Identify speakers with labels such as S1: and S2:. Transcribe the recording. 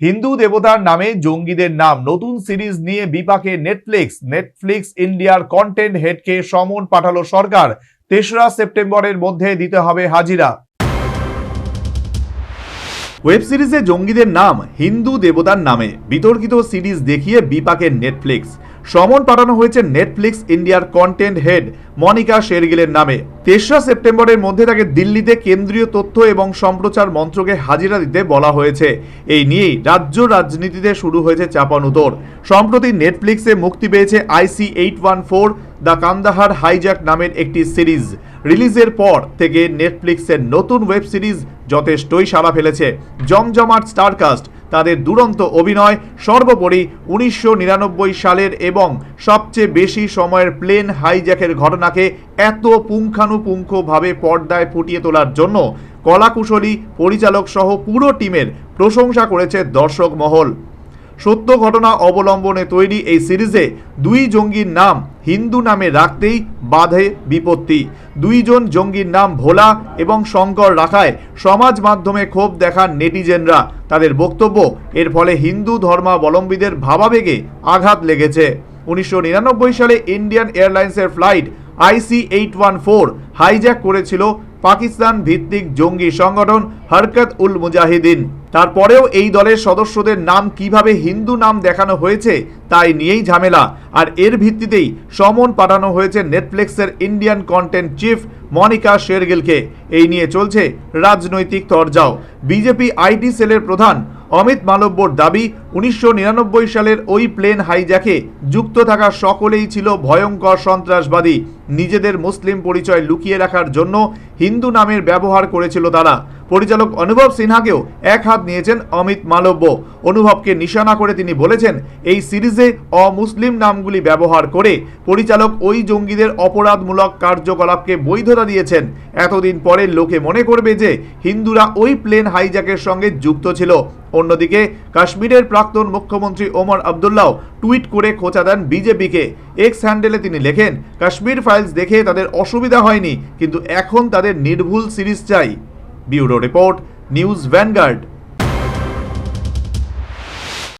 S1: হিন্দু দেবতার নামে জঙ্গিদের নাম। নতুন সিরিজ নিয়ে বিপাকে নেটফ্লিক্স নেটফ্লিক্স ইন্ডিয়ার কন্টেন্ট হেডকে সমন পাঠালো সরকার। তেসরা সেপ্টেম্বরের মধ্যে দিতে হবে হাজিরা। ওয়েব সিরিজে জঙ্গিদের নাম হিন্দু দেবতার নামে। বিতর্কিত সিরিজ দেখিয়ে বিপাকের নেটফ্লিক্স সমন পাঠানো হয়েছে নেটফ্লিক্স ইন্ডিয়ার কন্টেন্ট হেড মনিকা শেরগিলের নামে। তেসরা সেপ্টেম্বরের মধ্যে তাকে দিল্লিতে কেন্দ্রীয় তথ্য এবং সম্প্রচার মন্ত্রকে হাজিরা দিতে বলা হয়েছে। এই নিয়েই রাজ্য রাজনীতিতে শুরু হয়েছে চাপানুতোর সম্প্রতি নেটফ্লিক্সে মুক্তি পেয়েছে IC eight one four the Kandahar hijack নামের একটি সিরিজ। রিলিজের পর থেকে নেটফ্লিক্সের নতুন ওয়েব সিরিজ যথেষ্টই সাড়া ফেলেছে। জমজমাট স্টারকাস্ট তাদের দুরন্ত অভিনয় সর্বোপরি উনিশশো নিরানব্বই সালের এবং সবচেয়ে বেশি সময়ের প্লেন হাইজ্যাকের ঘটনাকে এত পুঙ্খানুপুঙ্খভাবে পর্দায় ফুটিয়ে তোলার জন্য কলাকুশলী পরিচালক সহ পুরো টিমের প্রশংসা করেছে দর্শক মহল। সত্য ঘটনা অবলম্বনে তৈরি এই সিরিজে দুই জঙ্গির নাম হিন্দু নামে রাখতেই বাধে বিপত্তি। দুইজন জঙ্গির নাম ভোলা এবং শঙ্কর রাখায় সমাজ মাধ্যমে ক্ষোভ দেখান নেটিজেনরা। তাদের বক্তব্য, এর ফলে হিন্দু ধর্মাবলম্বীদের ভাবাবেগে আঘাত লেগেছে। উনিশশো নিরানব্বই সালে ইন্ডিয়ান এয়ারলাইন্সের flight IC eight one four hijack করেছিল পাকিস্তান ভিত্তিক জঙ্গি সংগঠন হরকত উল মুজাহিদিন। তারপরেও এই দলের সদস্যদের নাম কীভাবে হিন্দু নাম দেখানো হয়েছে, তাই নিয়েই ঝামেলা। আর এর ভিত্তিতেই সমন পাঠানো হয়েছে নেটফ্লিক্সের ইন্ডিয়ান কন্টেন্ট চিফ মনিকা শেরগিলকে। এই নিয়ে চলছে রাজনৈতিক তরজাও। বিজেপি আইটি সেলের প্রধান অমিত মালব্যর দাবি উনিশশো নিরানব্বই সালের ওই প্লেন হাইজ্যাকে যুক্ত থাকা সকলেই ছিল ভয়ঙ্কর সন্ত্রাসবাদী। নিজেদের মুসলিম পরিচয় লুকিয়ে রাখার জন্য হিন্দু নামের ব্যবহার করেছিল তারা। পরিচালক অনুভব সিনহাকেও এক হাত নিয়েছেন অমিত মালব্য। অনুভবকে নিশানা করে তিনি বলেছেন, এই সিরিজে অমুসলিম নামগুলি ব্যবহার করে পরিচালক ওই জঙ্গিদের অপরাধমূলক কার্যকলাপকে বৈধতা দিয়েছেন। এতদিন পরে লোকে মনে করবে যে হিন্দুরা ওই প্লেন হাইজ্যাকের সঙ্গে যুক্ত ছিল। অন্যদিকে কাশ্মীরের প্রাক্তন মুখ্যমন্ত্রী ওমর আবদুল্লাও টুইট করে খোঁচা দেন বিজেপিকে। এক্স হ্যান্ডেলে তিনি লেখেন, কাশ্মীর ফাইলস দেখে তাদের অসুবিধা হয়নি, কিন্তু এখন তাদের নির্ভুল সিরিজ চাই। Bureau report, news Vanguard.